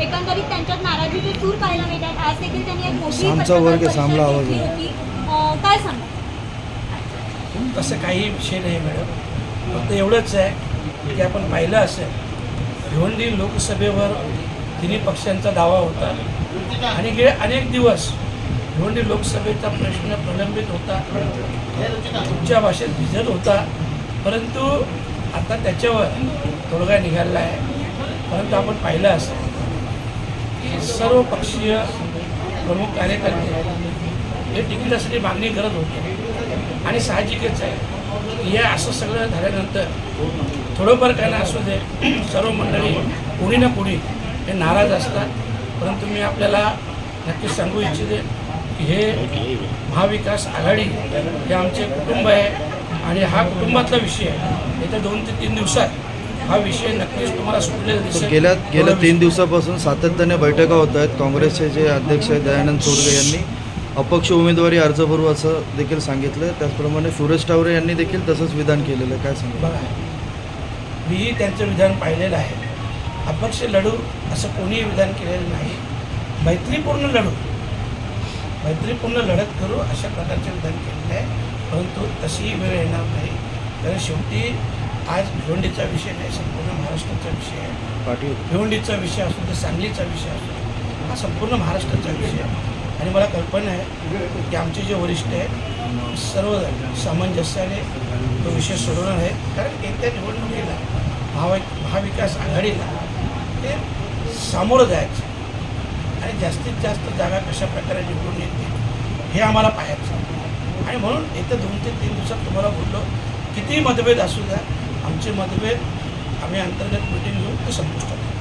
एकंदरीत त्यांच्यात नाराजीचे सूर पाहायला मिळतात आज देखील त्यांनी एक मोठी वर्ग, आवाज होती काय सांगा तसं काही विषय नाही मॅडम. फक्त एवढंच आहे की आपण पाहिलं असेल भिवंडी लोकसभेवर तिन्ही पक्षांचा दावा होता. आणि गेले अनेक दिवस भिवंडी लोकसभेचा प्रश्न प्रलंबित होता. तुमच्या भाषेत भिजत होता. परंतु आता त्याच्यावर तोडगा निघाला आहे. परंतु आपण पाहिलं असं की सर्व पक्षीय प्रमुख कार्यकर्ते हे तिकिटासाठी मागणी करत होते. आणि साहजिकच आहे की हे असं सगळं झाल्यानंतर थोडंफार त्यांना असू दे सर्व मंडळी कोणी ना कोणी हे नाराज असतात. परंतु मी आपल्याला नक्कीच सांगू इच्छिते की हे महाविकास आघाडी हे आमचे कुटुंब आहे. आणि हा कुटुंबातला विषय आहे. येत्या दोन ते तीन दिवसात हा विषय नक्कीच तुम्हाला सुटलेला दिसेल. गेल्या तीन दिवसापासून सातत्याने बैठका होत आहेत. काँग्रेसचे जे अध्यक्ष आहेत दयानंद सोडगे यांनी अपक्ष उमेदवारी अर्ज भरू असं देखील सांगितलं. त्याचप्रमाणे सुरेश टावरे यांनी देखील तसंच विधान केलेलं आहे. काय सांगा बघा मीही त्यांचं विधान पाहिलेलं आहे. अपक्ष लढू असं कोणीही विधान केलेलं नाही. मैत्रीपूर्ण लढू. मैत्रीपूर्ण लढत करू अशा प्रकारचे विधान केलेलं आहे. परंतु तशीही वेळ येणार नाही. कारण शेवटी आज भिवंडीचा विषय नाही संपूर्ण महाराष्ट्राचा विषय आहे. पाटील. भिवंडीचा विषय असो तर सांगलीचा विषय असो हा संपूर्ण महाराष्ट्राचा विषय आहे. आणि मला कल्पना आहे की आमचे जे वरिष्ठ आहेत सर्व सामंजस्याने तो विषय सोडवणार आहेत. कारण येत्या निवडणुकीला महावि महाविकास आघाडीला ते सामोरं जायचं. आणि जास्तीत जास्त जागा कशा प्रकारे निवडून येतील हे आम्हाला पाहायचं. आणि म्हणून येत्या दोन ते तीन दिवसात तुम्हाला बोललो कितीही मतभेद असू द्या आमचे मतभेद आम्ही अंतर्गत मिटिंग घेऊन ते संपुष्टात